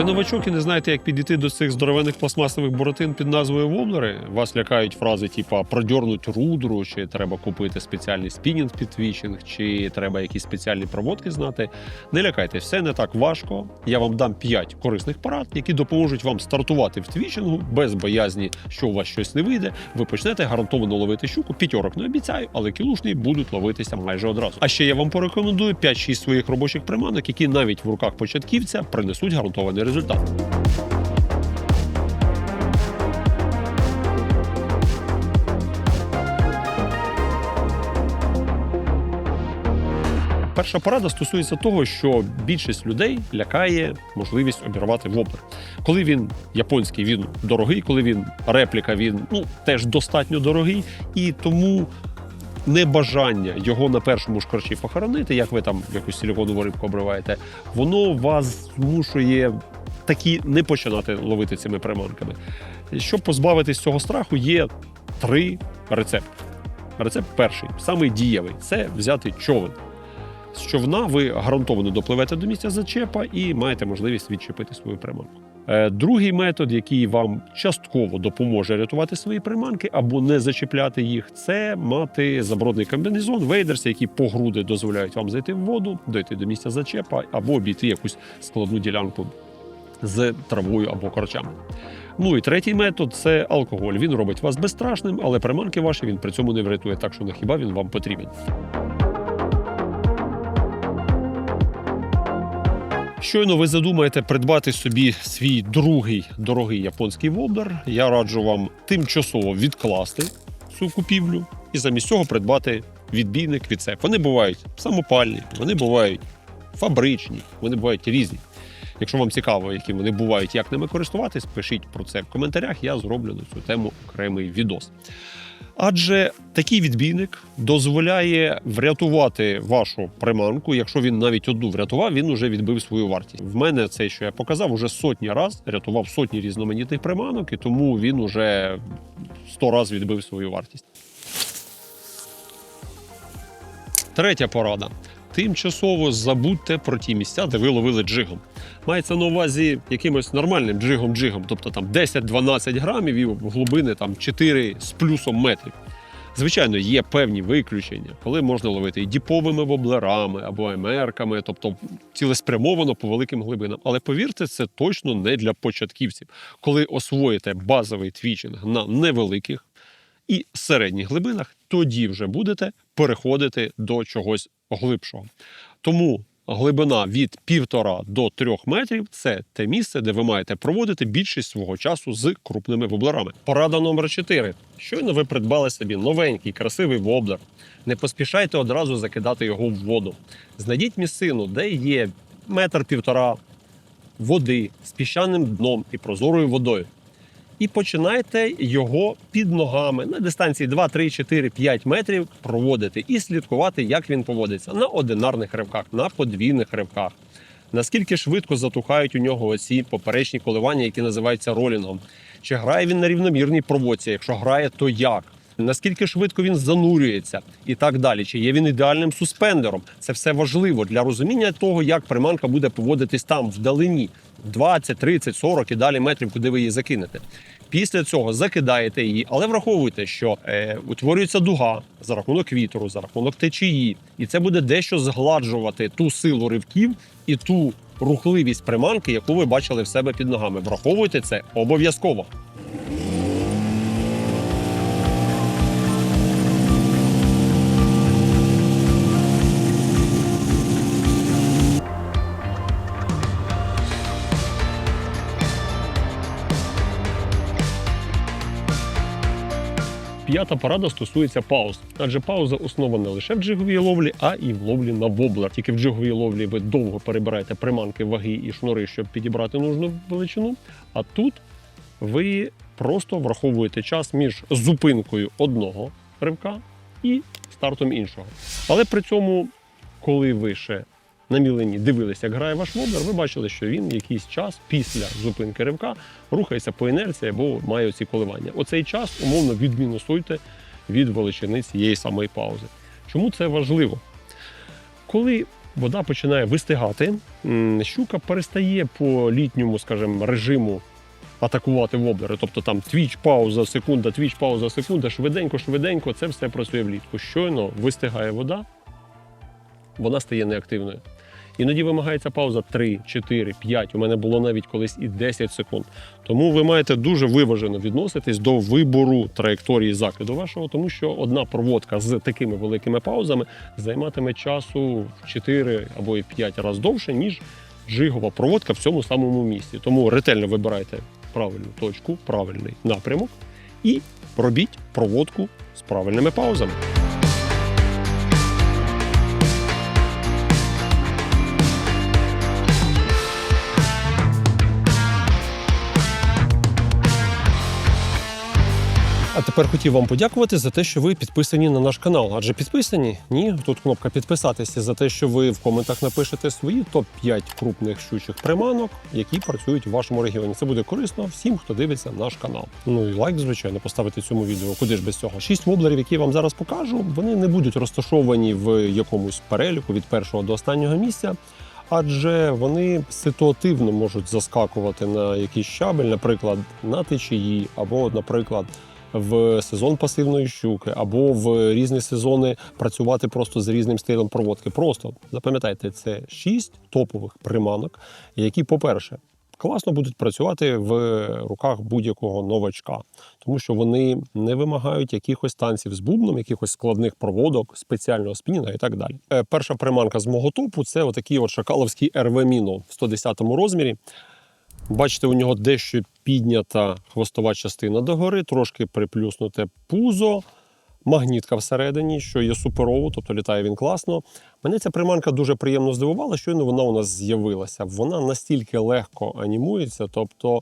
Ви новачок і не знаєте, як підійти до цих здоровених пластмасових боротин під назвою воблери. Вас лякають фрази, типа продьорнуть рудру, чи треба купити спеціальний спінінг під твічинг, чи треба якісь спеціальні проводки знати. Не лякайтесь, все не так важко. Я вам дам 5 корисних порад, які допоможуть вам стартувати в твічингу без боязні, що у вас щось не вийде. Ви почнете гарантовано ловити щуку. П'ятьорок не обіцяю, але кілушні будуть ловитися майже одразу. А ще я вам порекомендую 5-6 своїх робочих приманок, які навіть в руках початківця принесуть гарантований результат. Перша порада стосується того, що більшість людей лякає можливість обірвати воблер. Коли він японський, він дорогий, коли він репліка, він ну теж достатньо дорогий, і тому небажання його на першому ж корчі похоронити, як ви там якусь силіконову рибку обриваєте, воно вас змушує таки не починати ловити цими приманками. Щоб позбавитись цього страху, є три рецепти. Рецепт перший, самий дієвий це взяти човен. З човна ви гарантовано допливете до місця зачепа і маєте можливість відчепити свою приманку. Е, Другий метод, який вам частково допоможе рятувати свої приманки або не зачепляти їх, це мати забродний комбінезон, вейдерс, які по груди дозволяють вам зайти в воду, дойти до місця зачепа або обійти якусь складну ділянку з травою або корчами. Ну і третій метод це алкоголь. Він робить вас безстрашним, але приманки ваші він при цьому не врятує, так що на хіба він вам потрібен. Щойно ви задумаєте придбати собі свій другий дорогий японський воблер. Я раджу вам тимчасово відкласти цю купівлю і замість цього придбати відбійник від СЕП. Вони бувають самопальні, вони бувають фабричні, вони бувають різні. Якщо вам цікаво, які вони бувають, як ними користуватись, пишіть про це в коментарях. Я зроблю на цю тему окремий відос. Адже такий відбійник дозволяє врятувати вашу приманку. Якщо він навіть одну врятував, він уже відбив свою вартість. В мене це, що я показав, уже сотні раз рятував сотні різноманітних приманок, і тому він уже сто разів відбив свою вартість. Третя порада. Тимчасово забудьте про ті місця, де ви ловили джигом. Мається на увазі якимось нормальним джигом-джигом, тобто там 10-12 грамів і глибини там 4 з плюсом метрів. Звичайно, є певні виключення, коли можна ловити і діповими воблерами або емерками, тобто цілеспрямовано по великим глибинам. Але повірте, це точно не для початківців. Коли освоїте базовий твічинг на невеликих і середніх глибинах, тоді вже будете переходити до чогось глибшого. Тому глибина від півтора до трьох метрів це те місце, де ви маєте проводити більшість свого часу з крупними воблерами. Порада номер 4. Щойно ви придбали собі новенький, красивий воблер. Не поспішайте одразу закидати його в воду. Знайдіть місцину, де є метр півтора води з піщаним дном і прозорою водою. І починайте його під ногами на дистанції 2, 3, 4, 5 метрів проводити і слідкувати, як він поводиться на одинарних ривках, на подвійних ривках. Наскільки швидко затухають у нього оці поперечні коливання, які називаються ролінгом. Чи грає він на рівномірній проводці? Якщо грає, то як? Наскільки швидко він занурюється і так далі? Чи є він ідеальним суспендером? Це все важливо для розуміння того, як приманка буде поводитись там вдалині 20, 30, 40 і далі метрів, куди ви її закинете. Після цього закидаєте її, але враховуйте, що е, утворюється дуга за рахунок вітру, за рахунок течії, і це буде дещо згладжувати ту силу ривків і ту рухливість приманки, яку ви бачили в себе під ногами. Враховуйте це обов'язково. П'ята порада стосується пауз, адже пауза основа не лише в джиговій ловлі, а і в ловлі на воблер. Тільки в джиговій ловлі ви довго перебираєте приманки, ваги і шнури, щоб підібрати нужну величину. А тут ви просто враховуєте час між зупинкою одного ривка і стартом іншого. Але при цьому, коли ви ще на мілені дивилися, як грає ваш воблер, ви бачили, що він якийсь час після зупинки ривка рухається по інерції або має ці коливання. Оцей час умовно відмінусуйте від величини цієї самої паузи. Чому це важливо? Коли вода починає вистигати. Щука перестає по літньому, скажімо, режиму атакувати воблери. Тобто там твіч, пауза, секунда, твіч, пауза, секунда, швиденько, швиденько, це все працює влітку. Щойно вистигає вода, вона стає неактивною. Іноді вимагається пауза 3, 4, 5. У мене було навіть колись і 10 секунд. Тому ви маєте дуже виважено відноситись до вибору траєкторії закиду вашого, тому що одна проводка з такими великими паузами займатиме часу в 4 або і 5 разів довше, ніж джигова проводка в цьому самому місці. Тому ретельно вибирайте правильну точку, правильний напрямок і робіть проводку з правильними паузами. А тепер хотів вам подякувати за те, що ви підписані на наш канал. Адже підписані? Ні, тут кнопка підписатися за те, що ви в коментах напишете свої топ-5 крупних щучих приманок, які працюють в вашому регіоні. Це буде корисно всім, хто дивиться наш канал. Ну і лайк, звичайно, поставити цьому відео. Куди ж без цього? Шість воблерів, які я вам зараз покажу, вони не будуть розташовані в якомусь переліку від першого до останнього місця. Адже вони ситуативно можуть заскакувати на якийсь щабель, наприклад, на течії, або, наприклад, в сезон пасивної щуки, або в різні сезони працювати просто з різним стилем проводки. Просто запам'ятайте, це шість топових приманок, які, по-перше, класно будуть працювати в руках будь-якого новачка, тому що вони не вимагають якихось танців з бубном, якихось складних проводок, спеціального спінінга і так далі. Е, Перша приманка з мого топу це отакий от шакаловський РВ Міно в 110 розмірі. Бачите, у нього дещо піднята хвостова частина догори, трошки приплюснуте пузо, магнітка всередині, що є суперово, тобто літає він класно. Мене ця приманка дуже приємно здивувала, щойно вона у нас з'явилася. Вона настільки легко анімується, тобто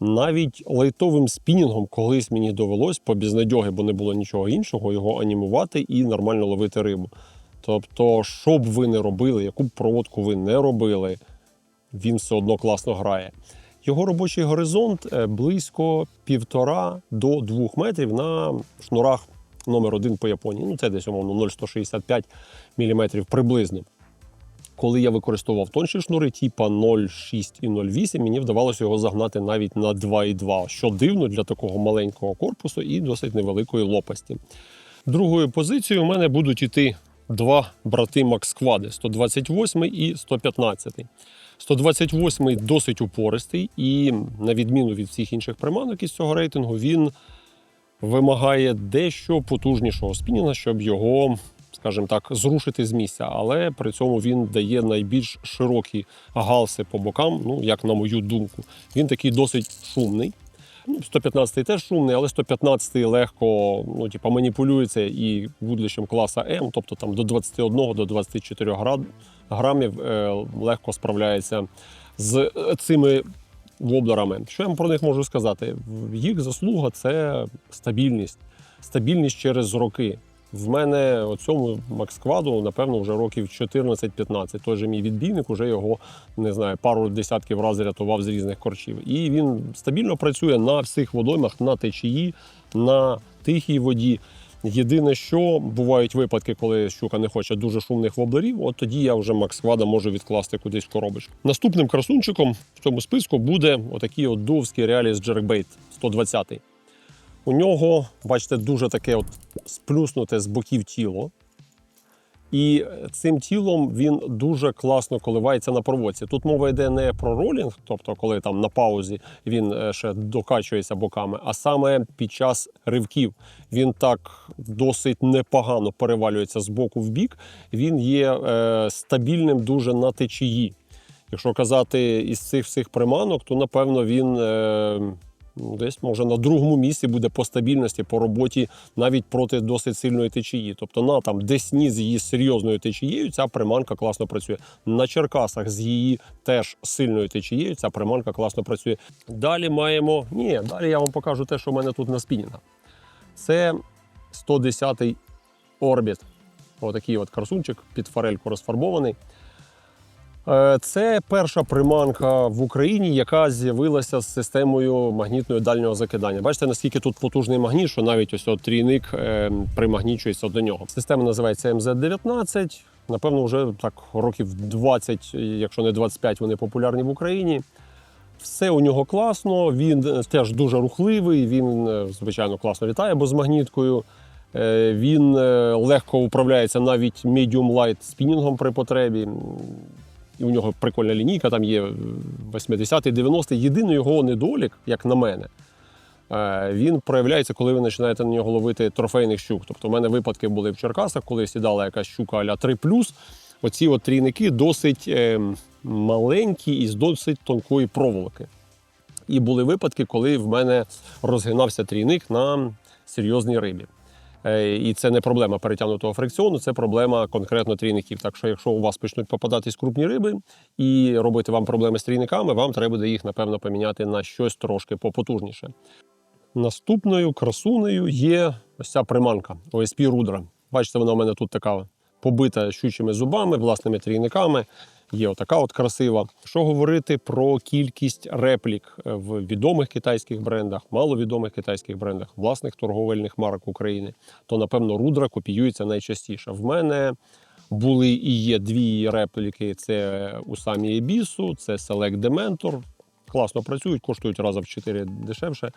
навіть лайтовим спінінгом колись мені довелось по безнадьоги, бо не було нічого іншого, його анімувати і нормально ловити рибу. Тобто, що б ви не робили, яку б проводку ви не робили, він все одно класно грає. Його робочий горизонт е, близько півтора до двох метрів на шнурах номер один по Японії. Ну, це десь умовно 0,165 мм приблизно. Коли я використовував тонші шнури, типа 0,6 і 0,8, мені вдавалося його загнати навіть на 2,2, що дивно для такого маленького корпусу і досить невеликої лопасті. Другою позицією у мене будуть іти два брати Максквади 128 і 115. 128 досить упористий, і на відміну від всіх інших приманок із цього рейтингу, він вимагає дещо потужнішого спінінга, щоб його, скажімо так, зрушити з місця. Але при цьому він дає найбільш широкі галси по бокам, ну як на мою думку. Він такий досить шумний. Ну, 115 теж шумний, але 115 легко ну, типу, маніпулюється і вудлищем класа М, тобто там до 21 до 24 град, грамів е, легко справляється з е, цими воблерами. Що я вам про них можу сказати? Їх заслуга це стабільність. Стабільність через роки. В мене оцьому Макскваду, напевно, вже років 14-15. Той же мій відбійник уже його не знаю, пару десятків разів рятував з різних корчів. І він стабільно працює на всіх водоймах, на течії, на тихій воді. Єдине, що бувають випадки, коли щука не хоче дуже шумних воблерів, от тоді я вже Максквада можу відкласти кудись в коробочку. Наступним красунчиком в цьому списку буде отакий от довський Realis Jerkbait 120. У нього, бачите, дуже таке от сплюснуте з боків тіло. І цим тілом він дуже класно коливається на проводці. Тут мова йде не про ролінг, тобто коли там на паузі він е, ще докачується боками, а саме під час ривків. Він так досить непогано перевалюється з боку в бік. Він є е, стабільним дуже на течії. Якщо казати із цих всіх приманок, то напевно він е, десь може на другому місці буде по стабільності, по роботі навіть проти досить сильної течії. Тобто на там Десні з її серйозною течією ця приманка класно працює. На Черкасах з її теж сильною течією ця приманка класно працює. Далі маємо. Ні, далі я вам покажу те, що в мене тут на спінінгах. Це 110-й орбіт. Отакий от красунчик під форельку розфарбований. Е, Це перша приманка в Україні, яка з'явилася з системою магнітної дальнього закидання. Бачите, наскільки тут потужний магніт, що навіть ось от трійник е, примагнічується до нього. Система називається МЗ-19. Напевно, вже так років 20, якщо не 25, вони популярні в Україні. Все у нього класно, він е, теж дуже рухливий, він, звичайно, класно літає, бо з магніткою. Він легко управляється навіть medium light спінінгом при потребі. І у нього прикольна лінійка, там є 80-й, 90-й. Єдиний його недолік, як на мене, е, він проявляється, коли ви починаєте на нього ловити трофейних щук. Тобто, у мене випадки були в Черкасах, коли сідала якась щука а-ля 3 Оці от трійники досить е, маленькі і з досить тонкої проволоки. І були випадки, коли в мене розгинався трійник на серйозній рибі. Е, І це не проблема перетягнутого фрикціону, це проблема конкретно трійників. Так що, якщо у вас почнуть попадатись крупні риби і робити вам проблеми з трійниками, вам треба буде їх, напевно, поміняти на щось трошки попотужніше. Наступною красунею є ось ця приманка ОСП Рудра. Бачите, вона у мене тут така побита щучими зубами, власними трійниками. Є отака от красива. Що говорити про кількість реплік е, в відомих китайських брендах, маловідомих китайських брендах, власних торговельних марок України, то напевно рудра копіюється найчастіше. В мене були і є дві репліки: це у самі Ебісу, це Select Dementor. Класно працюють, коштують раза в 4 дешевше. Е,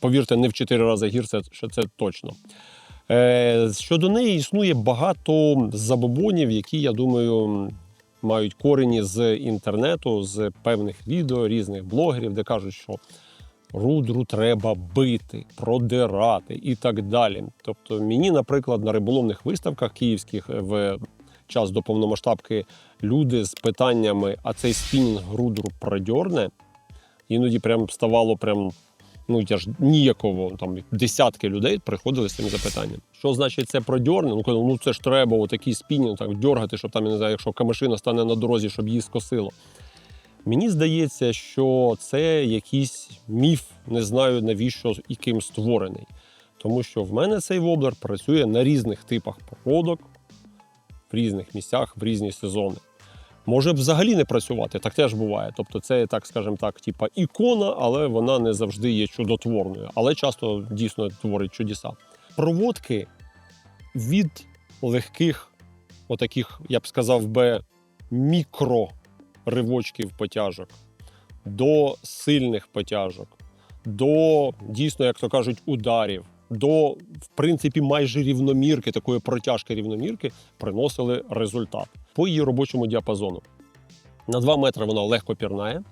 повірте, не в 4 рази гірше, це точно. Е, Щодо неї існує багато забобонів, які, я думаю, мають корені з інтернету, з певних відео, різних блогерів, де кажуть, що рудру треба бити, продирати і так далі. Тобто, мені, наприклад, на риболовних виставках київських в час до повномасштабки люди з питаннями, а цей спінінг рудру продьорне, іноді прям ставало прям ну я ж ніяково там десятки людей приходили з цим запитанням. Що значить це продьорне? Ну ну це ж треба отакий спінінг так дьоргати, щоб там я не знаю, якщо машина стане на дорозі, щоб її скосило. Мені здається, що це якийсь міф, не знаю навіщо і ким створений. Тому що в мене цей воблер працює на різних типах проводок, в різних місцях, в різні сезони. Може взагалі не працювати, так теж буває. Тобто, це, так скажемо так, типа ікона, але вона не завжди є чудотворною, але часто дійсно творить чудеса. Проводки від легких, отаких, я б сказав би, мікроривочків потяжок до сильних потяжок, до дійсно, як то кажуть, ударів, до в принципі майже рівномірки, такої протяжки рівномірки, приносили результат по її робочому діапазону. На 2 метри вона легко пірнає,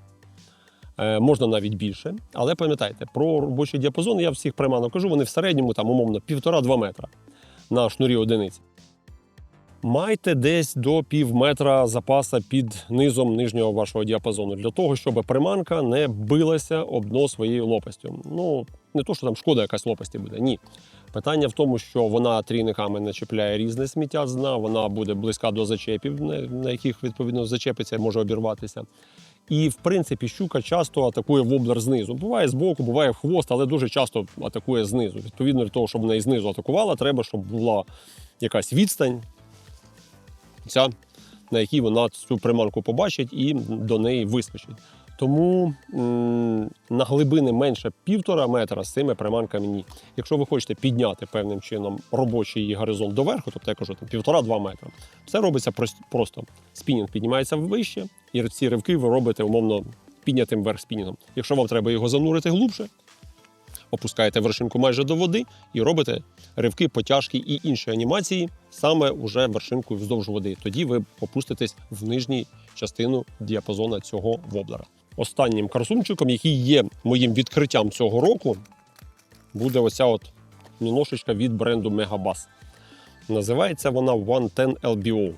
е, можна навіть більше. Але пам'ятайте, про робочий діапазон я всіх приманок кажу, вони в середньому там умовно 1,5-2 метра на шнурі одиниці. Майте десь до пів метра запаса під низом нижнього вашого діапазону для того, щоб приманка не билася об дно своєю лопастю. Ну, не то, що там шкода якась лопасті буде, ні. Питання в тому, що вона трійниками начепляє різне сміття з дна, вона буде близька до зачепів, на яких відповідно зачепиться, може обірватися. І в принципі щука часто атакує воблер знизу. Буває збоку, буває в хвост, але дуже часто атакує знизу. Відповідно для того, щоб вона і знизу атакувала, треба, щоб була якась відстань, ця, на якій вона цю приманку побачить і до неї вискочить. Тому на глибини менше півтора метра з цими приманками ні. Якщо ви хочете підняти певним чином робочий її горизонт доверху, тобто я кажу там півтора-два метра, все робиться просто. Спінінг піднімається вище, і ці ривки ви робите умовно піднятим вверх спінінгом. Якщо вам треба його занурити глубше, опускаєте вершинку майже до води і робите ривки, потяжки і інші анімації саме уже вершинкою вздовж води. Тоді ви опуститесь в нижню частину діапазона цього воблера. Останнім красунчиком, який є моїм відкриттям цього року, буде оця от міношечка від бренду Megabass. Називається вона 110 LBO.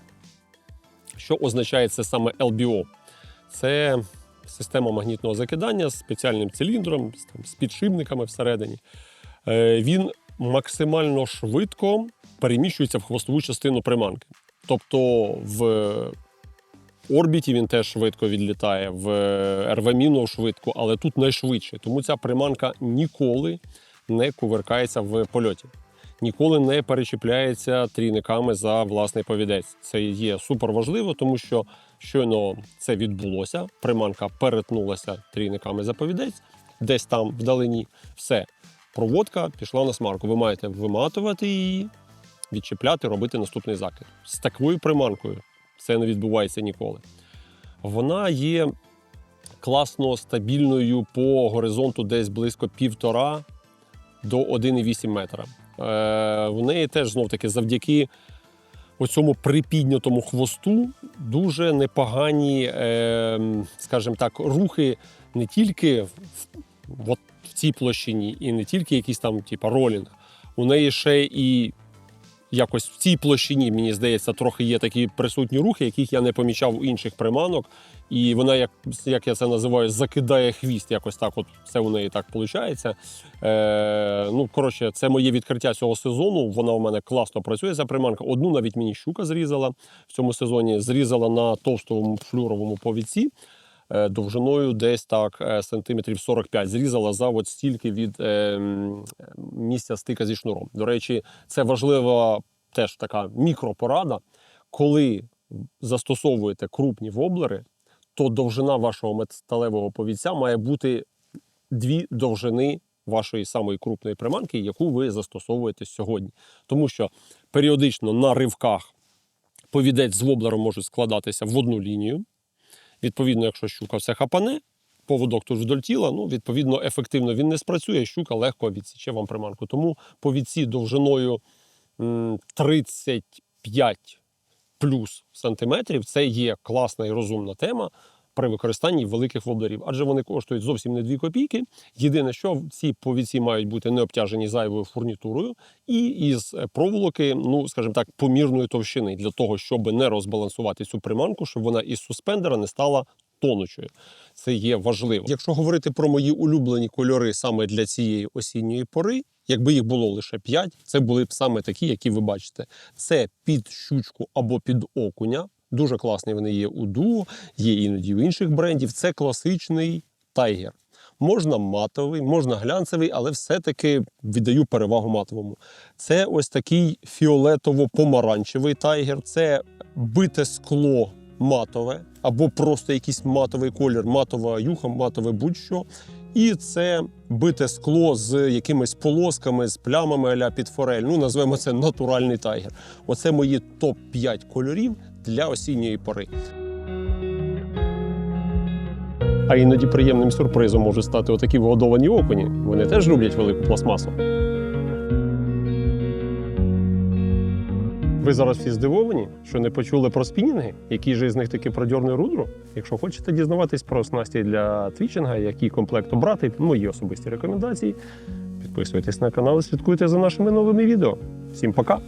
Що означає це саме LBO? Це система магнітного закидання з спеціальним циліндром, там, з підшипниками всередині. Е, він максимально швидко переміщується в хвостову частину приманки. Тобто в орбіті він теж швидко відлітає, в РВ-міну швидко, але тут найшвидше. Тому ця приманка ніколи не кувиркається в польоті. Ніколи не перечіпляється трійниками за власний повідець. Це є супер важливо, тому що щойно це відбулося, приманка перетнулася трійниками за повідець, десь там вдалині. Все, проводка пішла на смарку. Ви маєте виматувати її, відчіпляти, робити наступний закид. З такою приманкою це не відбувається ніколи. Вона є класно стабільною по горизонту десь близько півтора до 1,8 метра. Е, в неї теж знов таки завдяки оцьому припіднятому хвосту дуже непогані, е, скажімо так, рухи не тільки в, в, цій площині, і не тільки якісь там, типу, ролінг. У неї ще і якось в цій площині, мені здається, трохи є такі присутні рухи, яких я не помічав у інших приманок. І вона, як, як я це називаю, закидає хвіст. Якось так, от це у неї так виходить. Е, ну, коротше, це моє відкриття цього сезону. Вона у мене класно працює. Ця приманка. Одну навіть мені щука зрізала в цьому сезоні. Зрізала на товстому флюровому повідці. Е, Довжиною десь так е, сантиметрів 45. Зрізала за от стільки від е, місця стика зі шнуром. До речі, це важлива теж така мікропорада. Коли застосовуєте крупні воблери, то довжина вашого металевого повідця має бути дві довжини вашої самої крупної приманки, яку ви застосовуєте сьогодні. Тому що періодично на ривках повідець з воблером може складатися в одну лінію. Відповідно, якщо щука все хапане, поводок тут вдоль тіла, ну, відповідно, ефективно він не спрацює, щука легко відсіче вам приманку. Тому по відсі довжиною 35 плюс сантиметрів це є класна і розумна тема при використанні великих воблерів, адже вони коштують зовсім не 2 копійки. Єдине, що ці повідці мають бути не обтяжені зайвою фурнітурою і із проволоки, ну скажімо так, помірної товщини для того, щоб не розбалансувати цю приманку, щоб вона із суспендера не стала тонучою. Це є важливо. Якщо говорити про мої улюблені кольори саме для цієї осінньої пори, якби їх було лише 5, це були б саме такі, які ви бачите. Це під щучку або під окуня. Дуже класні вони є у дуо, є іноді у інших брендів. Це класичний тайгер. Можна матовий, можна глянцевий, але все-таки віддаю перевагу матовому. Це ось такий фіолетово-помаранчевий тайгер, це бите скло матове, або просто якийсь матовий колір, матова юха, матове будь-що. І це бите скло з якимись полосками, з плямами аля під форель. Ну, назвемо це натуральний тайгер. Оце мої топ-5 кольорів для осінньої пори. А іноді приємним сюрпризом можуть стати отакі вгодовані окуні. Вони теж люблять велику пластмасу. Ви зараз всі здивовані, що не почули про спінінги, який же з них таки продьорний рудру. Якщо хочете дізнаватись про снасті для твічинга, який комплект обрати, мої особисті рекомендації. Підписуйтесь на канал і слідкуйте за нашими новими відео. Всім пока!